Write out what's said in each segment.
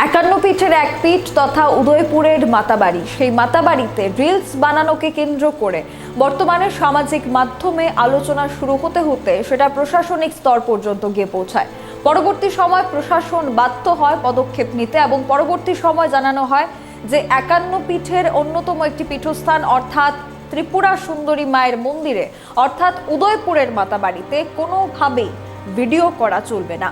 একান্ন পিঠের এক পিঠ তথা উদয়পুরের মাতাবাড়ি। সেই মাতাবাড়িতে রিলস বানানোকে কেন্দ্র করে বর্তমানে সামাজিক মাধ্যমে আলোচনা শুরু হতে হতে সেটা প্রশাসনিক স্তর পর্যন্ত গিয়ে পৌঁছায়। পরবর্তী সময় প্রশাসন বাধ্য হয় পদক্ষেপ নিতে এবং পরবর্তী সময় জানানো হয় যে একান্ন পীঠের অন্যতম একটি পীঠস্থান অর্থাৎ ত্রিপুরা সুন্দরী মায়ের মন্দিরে, অর্থাৎ উদয়পুরের মাতাবাড়িতে কোনোভাবেই ভিডিও করা চলবে না।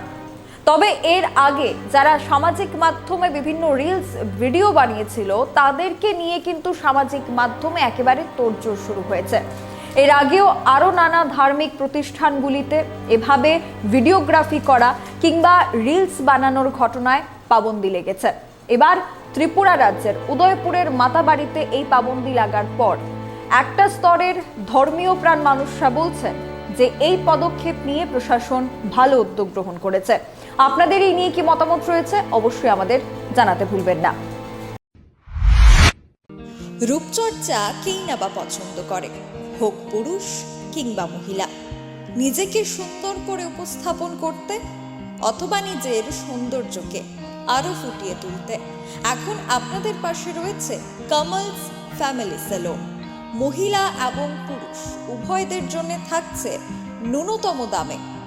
তবে এর আগে যারা সামাজিক মাধ্যমে বিভিন্ন রিলস ভিডিও বানিয়েছিল, তাদেরকে নিয়ে কিন্তু সামাজিক মাধ্যমে একেবারে তোড়জোড় শুরু হয়েছে। এর আগেও আরও নানা ধার্মিক প্রতিষ্ঠানগুলিতে এভাবে ভিডিওগ্রাফি করা কিংবা রিলস বানানোর ঘটনায় পাবন্দি লেগেছে। এবার ত্রিপুরা রাজ্যের উদয়পুরের মাতাবাড়িতে এই পাবন্দি লাগার পর একটা স্তরের ধর্মীয় প্রাণ মানুষরা বলছেন যে এই পদক্ষেপ নিয়ে প্রশাসন ভালো উদ্যোগ গ্রহণ করেছে। আপনাদের এই নিয়ে কি মতামত রয়েছে অবশ্যই আমাদের জানাতে ভুলবেন না। রূপচর্চা কেই না বা পছন্দ করে, হোক পুরুষ কিংবা মহিলা। নিজেকে সুন্দর করে উপস্থাপন করতে অথবা নিজের সৌন্দর্যকে আরও ফুটিয়ে তুলতে। এখন আপনাদের পাশে রয়েছে কামালস ফ্যামিলি সেলুন মহিলা এবং পুরুষ উভয়দের জন্য থাকছে ন্যূনতম দামে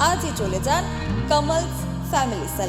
আজই চলে যান কামালস ফ্যামিলি স্যালন